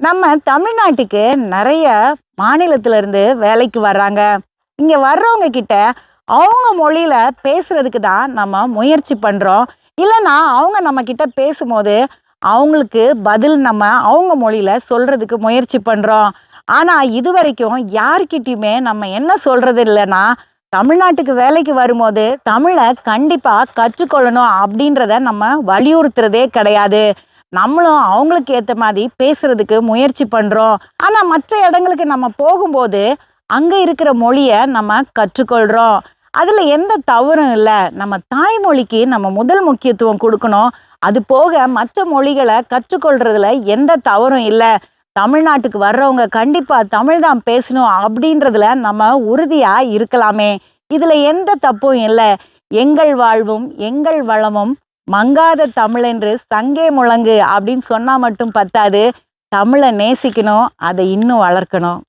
நம்ம தமிழ்நாட்டுக்கு நிறைய மாநிலத்துல இருந்து வேலைக்கு வர்றாங்க. இங்கே வர்றவங்க கிட்ட அவங்க மொழியில் பேசுகிறதுக்கு தான் நம்ம முயற்சி பண்ணுறோம் இல்லைன்னா அவங்க நம்ம பேசும்போது அவங்களுக்கு பதில் நம்ம அவங்க மொழியில் சொல்கிறதுக்கு முயற்சி பண்ணுறோம் ஆனால் இது வரைக்கும் யார்கிட்டையுமே நம்ம என்ன சொல்கிறது இல்லைன்னா தமிழ்நாட்டுக்கு வேலைக்கு வரும்போது தமிழை கண்டிப்பாக கற்றுக்கொள்ளணும் அப்படின்றத நம்ம வலியுறுத்துறதே கிடையாது. நம்மளும் அவங்களுக்கு ஏற்ற மாதிரி பேசுறதுக்கு முயற்சி பண்ணுறோம் ஆனால் மற்ற இடங்களுக்கு நம்ம போகும்போது அங்கே இருக்கிற மொழியை நம்ம கற்றுக்கொள்கிறோம் அதில் எந்த தவறும் இல்லை. நம்ம தாய்மொழிக்கு நம்ம முதல் முக்கியத்துவம் கொடுக்கணும். அது போக மற்ற மொழிகளை கற்றுக்கொள்றதுல எந்த தவறும் இல்லை. தமிழ்நாட்டுக்கு வர்றவங்க கண்டிப்பாக தமிழ் தான் பேசணும் அப்படின்றதுல நம்ம உறுதியாக இருக்கலாமே. இதில் எந்த தப்பும் இல்லை. எங்கள் வாழ்வும் எங்கள் வளமும் மங்காத தமிழென்று சங்கே முழங்கு அப்படின்னு சொன்னால் மட்டும் பத்தாது. தமிழை நேசிக்கணும் அதை இன்னும் வளர்க்கணும்.